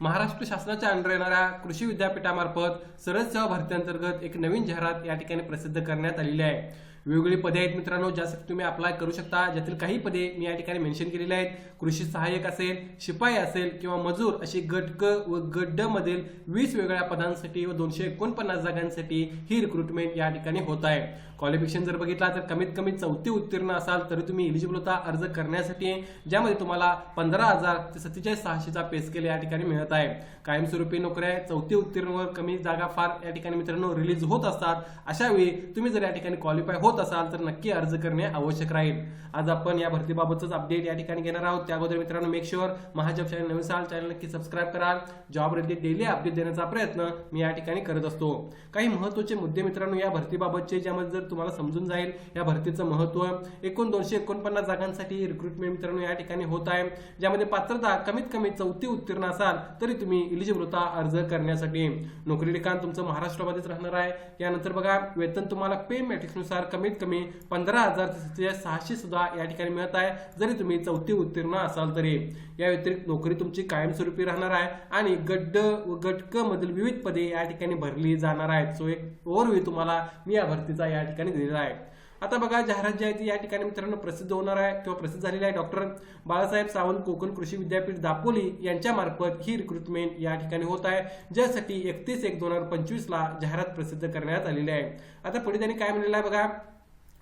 महाराष्ट्र शासनाच्या अंडर येणाऱ्या कृषी विद्यापीठामार्फत सरळ सेवा भरतीअंतर्गत एक नवीन जाहिरात या ठिकाणी प्रसिद्ध करण्यात आलेली आहे. वेगवेगळी पदे आहेत मित्रांनो ज्यासाठी तुम्ही अप्लाय करू शकता. ज्यातील काही पदे मी या ठिकाणी मेन्शन केलेली आहेत. कृषी सहाय्यक असेल शिपाई असेल किंवा मजूर अशी गट क व गट ड मधील वीस वेगळ्या पदांसाठी व दोनशे एकोणपन्नास जागांसाठी ही रिक्रुटमेंट या ठिकाणी होत आहे. क्वालिफिकेशन जर बघितला तर कमीत कमी चौथी उत्तीर्ण असाल तरी तुम्ही एलिजिबल होता अर्ज करण्यासाठी. ज्यामध्ये तुम्हाला पंधरा हजार ते सत्तेचाळीस सहाशेचा पे स्केल या ठिकाणी मिळत आहे. कायमस्वरूपी नोकऱ्या चौथी उत्तीर्ण व कमी जागा फार या ठिकाणी मित्रांनो रिलीज होत असतात. अशा वेळी तुम्ही जर या ठिकाणी क्वालिफाय होत असाल तर नक्की अर्ज करणे आवश्यक राहील. आज आपण या भरतीबाबतच अपडेट या ठिकाणी घेणार आहोत. त्या अगोदर मित्रांनो मेक शुअर महाजॉब चॅनल नवीन साल चॅनल नक्की सबस्क्राईब करा जॉब रिलेटेड डेली अपडेट देण्याचा प्रयत्न मी या ठिकाणी करत असतो. काही महत्त्वाचे मुद्दे मित्रांनो या भरतीबाबतचे ज्यामध्ये जर तुम्हाला समजून जाईल या भरतीचं महत्त्व एकूण दोनशे एकोणपन्नास जागांसाठी रिक्रुटमेंट मित्रांनो या ठिकाणी होत आहे. ज्यामध्ये पात्रता कमीत कमी चौथी उत्तीर्ण असाल तरी तुम्ही इलिजिबल होता अर्ज करण्यासाठी. नोकरी ठिकाण तुमचं महाराष्ट्रामध्येच राहणार आहे. यानंतर बघा वेतन तुम्हाला पे मॅट्रिक्सनुसार कमीत कमी पंधरा हजार ते सहाशे सुद्धा या ठिकाणी मिळत आहे जरी तुम्ही चौथी उत्तीर्ण असाल तरी. या व्यतिरिक्त नोकरी तुमची कायमस्वरूपी राहणार आहे आणि गड्ड व गटक मधील विविध पदे या ठिकाणी भरली जाणार आहेत. सो एक ओव्हरव्ह्यू तुम्हाला मी या भरतीचा या ठिकाणी दिलेला आहे. आता बघा जाहिरात जी आहे ती या ठिकाणी मित्रांनो प्रसिद्ध होणार आहे किंवा प्रसिद्ध झालेली आहे. डॉक्टर बाळासाहेब सावंत कोकण कृषी विद्यापीठ दापोली यांच्या मार्फत ही रिक्रुटमेंट या ठिकाणी होत आहे ज्यासाठी एकतीस एक दोन हजार पंचवीस ला जाहिरात प्रसिद्ध करण्यात आलेली आहे. आता पुढे त्यांनी काय म्हणलेलं आहे बघा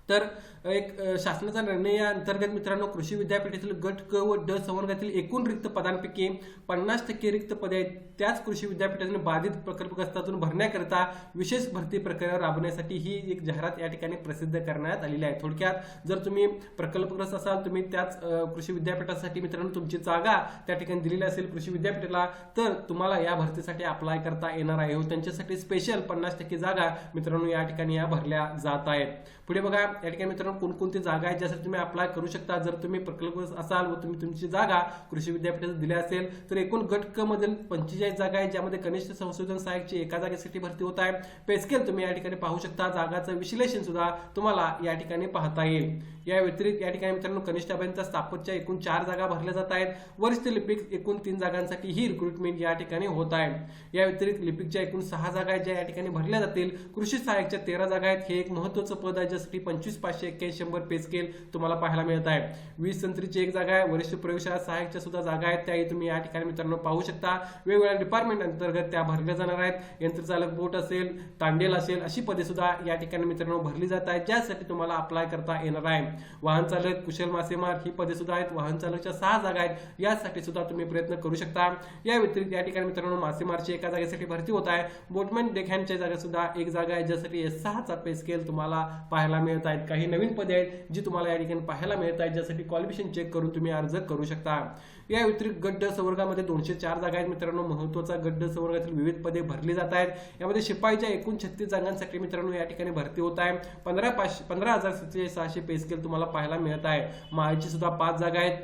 तर एक शासनाचा निर्णय या अंतर्गत मित्रांनो कृषी विद्यापीठातील गट क व ड संवर्गातील एकूण रिक्त पदांपैकी पन्नास टक्के रिक्त पदे आहेत. त्याच कृषी विद्यापीठातून बाधित प्रकल्पग्रस्तातून भरण्याकरिता विशेष भरती प्रक्रिया राबवण्यासाठी ही एक जाहिरात या ठिकाणी प्रसिद्ध करण्यात आलेली आहे. थोडक्यात जर तुम्ही प्रकल्पग्रस्त असाल तुम्ही त्याच कृषी विद्यापीठासाठी मित्रांनो तुमची जागा त्या ठिकाणी दिलेली असेल कृषी विद्यापीठाला तर तुम्हाला या भरतीसाठी अप्लाय करता येणार आहे. हो, त्यांच्यासाठी स्पेशल पन्नास टक्के जागा मित्रांनो या ठिकाणी या भरल्या जात आहेत. पुढे बघा या ठिकाणी मित्रांनो कोणकोणती जागा आहेत ज्यासाठी तुम्ही अप्लाय करू शकता? जर तुम्ही प्रकल्प असाल व तुम्ही तुमची जागा कृषी विद्यापीठात दिली असेल तर एकूण गट क मधील पंचेचाळीस जागा आहेत ज्यामध्ये कनिष्ठ संशोधन सहाय्यकची एका जागेसाठी भरती होत आहे. पेस्केल तुम्ही या ठिकाणी पाहू शकता. जागाचं विश्लेषण सुद्धा तुम्हाला या ठिकाणी पाहता येईल. या व्यतिरिक्त या ठिकाणी मित्रांनो कनिष्ठ अभियंता स्थापनच्या एकूण चार जागा भरल्या जात आहेत. वरिष्ठ लिपिक एकूण तीन जागांसाठी ही रिक्रुटमेंट या ठिकाणी होत आहे. या व्यतिरिक्त लिपिकच्या एकूण सहा जागा आहेत ज्या या ठिकाणी भरल्या जातील. कृषी सहाय्यकच्या तेरा जागा आहेत. हे एक महत्वाचं पद आहे ज्यासाठी पंचवीस पाचशे एक्क्याऐंशी शंभर पे स्केल तुम्हाला पाहायला मिळत आहे. वीस संत्रीची एक जागा आहे वरिष्ठ प्रयोगशाळा सहाय्यकच्या सुद्धा जागा आहेत. त्याही तुम्ही या ठिकाणी मित्रांनो पाहू शकता. वेगवेगळ्या डिपार्टमेंट अंतर्गत त्या भरल्या जाणार आहेत. यंत्रचालक बोट असेल तांडेल असेल अशी पदे सुद्धा या ठिकाणी मित्रांनो भरली जात आहेत ज्यासाठी तुम्हाला अप्लाय करता येणार आहे. वाहन चालक कुशल मासेमार ही पदे सुद्धा आहेत. वाहन चालकच्या सहा जागा आहेत. यासाठी सुद्धा तुम्ही प्रयत्न करू शकता. या व्यतिरिक्त या ठिकाणी मित्रांनो मासेमारची एका जागेसाठी भरती होत आहे. बोटमॅन डेखॅनच्या जागा सुद्धा एक जागा आहे ज्यासाठी सहाचा पे स्केल तुम्हाला पाहायला मिळत आहे. आहेत काही नवीन पदे आहेत जी तुम्हाला या ठिकाणी पाहायला मिळत आहेत ज्यासाठी क्वालिफिकेशन चेक करून तुम्ही अर्ज करू शकता. या व्यतिरिक्त गड्ड संवर्गामध्ये दोनशे चार जागा आहेत मित्रांनो. महत्त्वाचा गड्ड संवर्गातील विविध पदे भरली जात आहेत. यामध्ये शिपाईच्या एकूण छत्तीस जागांसाठी मित्रांनो या ठिकाणी भरती होत आहे. पंधरा पाचशे पंधरा हजार सहाशे सहाशे पे स्केल तुम्हाला पाहायला मिळत आहे. माळची सुद्धा पाच जागा आहेत.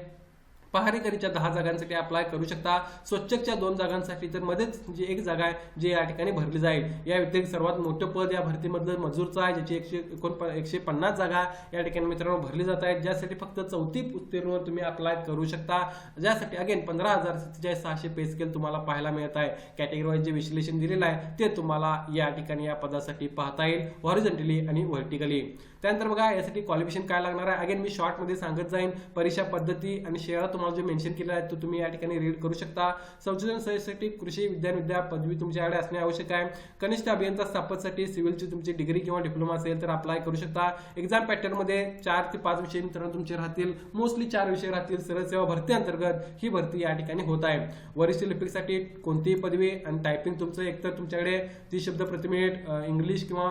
पहारेकरीच्या दहा जागांसाठी अप्लाय करू शकता. स्वच्छच्या दोन जागांसाठी तर मध्येच जी एक जागा आहे जे या ठिकाणी भरली जाईल. या व्यतिरिक्त सर्वात मोठं पद या भरतीमधलं मजूरचं आहे ज्याची एकशे एकोण एकशे पन्नास जागा या ठिकाणी मित्रांनो भरली जात आहेत. ज्यासाठी फक्त चौथी उत्तीर्णवर तुम्ही अप्लाय करू शकता. ज्यासाठी अगेन पंधरा हजार सत्तेचाळीस सहाशे पे स्केल तुम्हाला पाहायला मिळत आहे. कॅटेगरी वाईज जे विश्लेषण दिलेलं आहे ते तुम्हाला या ठिकाणी या पदासाठी पाहता येईल. हॉरिझॉन्टली आणि व्हर्टिकली त्यानंतर बघा यासाठी क्वालिफिकेशन काय लागणार आहे? अगेन मी शॉर्टमध्ये सांगत जाईन. परीक्षा पद्धती आणि शेअर तुम्हाला जो मेन्शन केलेला आहे तो तुम्ही या ठिकाणी रीड करू शकता. संशोधन सहसाठी कृषी विज्ञान विद्या पदवी तुमच्याकडे असणे आवश्यक आहे. कनिष्ठ अभियंता स्थापनसाठी सिव्हिलची तुमची डिग्री किंवा डिप्लोमा असेल तर अप्लाय करू शकता. एक्झाम पॅटर्नमध्ये चार ते पाच विषय मित्रांनो तुमचे राहतील. मोस्टली चार विषय राहतील. सरळ सेवा भरती अंतर्गत ही भरती या ठिकाणी होत आहे. वरिष्ठ लिपिकसाठी कोणतीही पदवी आणि टायपिंग तुमचं एकतर तुमच्याकडे तीस शब्द प्रति मिनिट इंग्लिश किंवा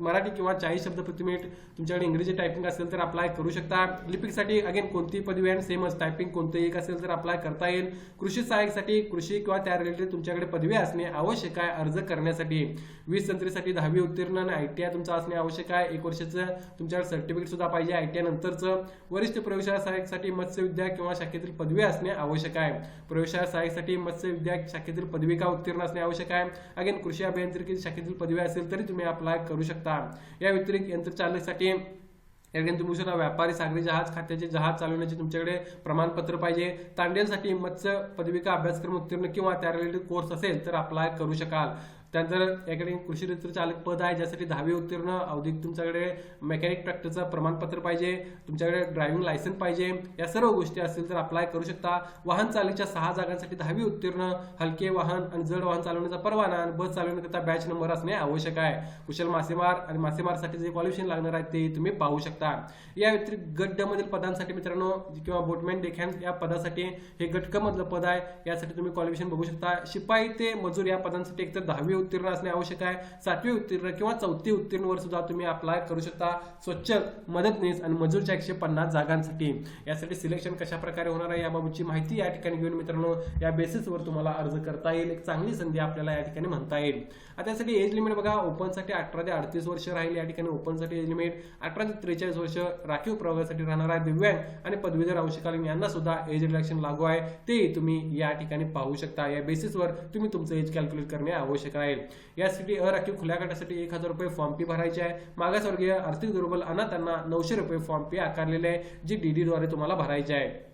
मराठी किंवा चाळीस शब्द प्रति मिनिट तुमच्याकडे इंग्रजी टायपिंग असेल तर अप्लाय करू शकता. लिपिकसाठी अगेन कोणतीही पदवी आणि सेमच टायपिंग कोणतं एक असेल तर अप्लाय करता येईल. कृषी सहाय्यकसाठी कृषी किंवा त्या रिलेटेड तुमच्याकडे पदवी असणे आवश्यक आहे अर्ज करण्यासाठी. वीस संत्रीसाठी दहावी उत्तीर्ण आणि आय टी आय तुमचं असणे आवश्यक आहे. एक वर्षाचं तुमच्याकडे सर्टिफिकेट सुद्धा पाहिजे आय टी आय नंतरचं. वरिष्ठ प्रयोगशाळा सहाय्यकसाठी मत्स्यविद्या किंवा शाखेतील पदवी असणे आवश्यक आहे. प्रयोगशाळा सहाय्यकसाठी मत्स्यविद्या शाखेतील पदविका उत्तीर्ण असणे आवश्यक आहे? अगेन कृषी अभियांत्रिकी शाखेतील पदवी असेल तरी तुम्ही अप्लाय करू शकता. या व्यतिरिक्त यंत्रचालनासाठी या ठिकाणी तुम्ही सुद्धा व्यापारी सागरी जहाज खात्याचे जहाज चालवण्याचे तुमच्याकडे प्रमाणपत्र पाहिजे. तांडेलसाठी मत्स्य पदविका अभ्यासक्रम उत्तीर्ण किंवा त्या रिलेटेड कोर्स असेल तर अप्लाय करू शकाल. त्यानंतर याकडे कृषी यंत्र चालक पद आहे ज्यासाठी दहावी उत्तीर्ण अवधिक तुमच्याकडे मेकॅनिक ट्रॅक्टरचं प्रमाणपत्र पाहिजे तुमच्याकडे ड्रायव्हिंग लायसन्स पाहिजे या सर्व गोष्टी असतील तर अप्लाय करू शकता. वाहन चालकीच्या सहा जागांसाठी दहावी उत्तीर्ण हलके वाहन आणि जड वाहन चालवण्याचा परवाना आणि बस चालवण्याकरता बॅच नंबर असणे आवश्यक आहे. कुशल मासेमार आणि मासेमारसाठी जे क्वालिफिकेशन लागणार आहे ते तुम्ही पाहू शकता. या व्यतिरिक्त गड्डमधील पदांसाठी मित्रांनो किंवा बोटमॅन डेखॅन या पदासाठी हे गटकमधलं पद आहे यासाठी तुम्ही क्वालिफिकेशन बघू शकता. शिपाई ते मजूर या पदांसाठी एकतर दहावी उत्तीर्ण असणे आवश्यक आहे. सातवी उत्तीर्ण किंवा चौथी उत्तीर्णवर सुद्धा तुम्ही अप्लाय करू शकता. स्वच्छ मदतनीस आणि मजूरच्या एकशे पन्नास जागांसाठी. यासाठी सिलेक्शन कशा प्रकारे होणार आहे याबाबतची माहिती या ठिकाणी घेऊन मित्रांनो या बेसिसवर तुम्हाला अर्ज करता येईल. एक चांगली संधी आपल्याला या ठिकाणी म्हणता येईल. आता यासाठी एज लिमिट बघा. ओपनसाठी अठरा ते अडतीस वर्ष राहील. या ठिकाणी ओपनसाठी एज लिमिट अठरा ते त्रेचाळीस वर्ष राखीव प्रवर्गासाठी राहणार आहे. दिव्यांग आणि पदवीधर अंशकालीन यांना सुद्धा एज रिडक्शन लागू आहे. ते तुम्ही या ठिकाणी पाहू शकता. या बेसिसवर तुम्ही तुमचं एज कॅल्क्युलेट करणे आवश्यक आहे. यासाठी अराखीव खुल्या गटासाठी एक हजार रुपये फॉर्म फी भरायचे आहे. मागासवर्गीय आर्थिक दुर्बल अनाथांना नऊशे रुपये फॉर्म फी आकारलेले आहे जी डी द्वारे तुम्हाला भरायचे आहे.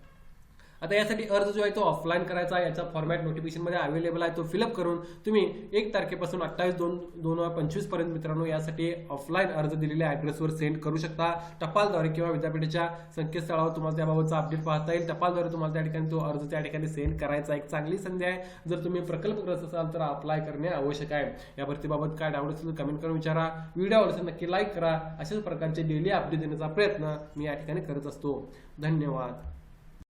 आता यासाठी अर्ज जो आहे तो ऑफलाईन करायचा आहे. याचा फॉर्मॅट नोटिफिकेशनमध्ये अवेलेबल आहे. तो फिलअप करून तुम्ही एक तारखेपासून अठ्ठावीस दोन दोन हजार पंचवीसपर्यंत मित्रांनो यासाठी ऑफलाईन अर्ज दिलेल्या ऍड्रेसवर सेंड करू शकता. टपालद्वारे किंवा विद्यापीठाच्या संकेतस्थळावर तुम्हाला त्याबाबतचा अपडेट पाहता येईल. टपालद्वारे तुम्हाला त्या ठिकाणी तो अर्ज त्या ठिकाणी सेंड करायचा एक चांगली संधी आहे. जर तुम्ही प्रकल्पग्रस्त असाल तर अप्लाय करणे आवश्यक आहे. या भरतीबाबत काय डाऊट असेल तर कमेंट करून विचारा. व्हिडिओ आवडला नक्की लाईक करा. अशाच प्रकारचे डेली अपडेट देण्याचा प्रयत्न मी या ठिकाणी करत असतो. धन्यवाद.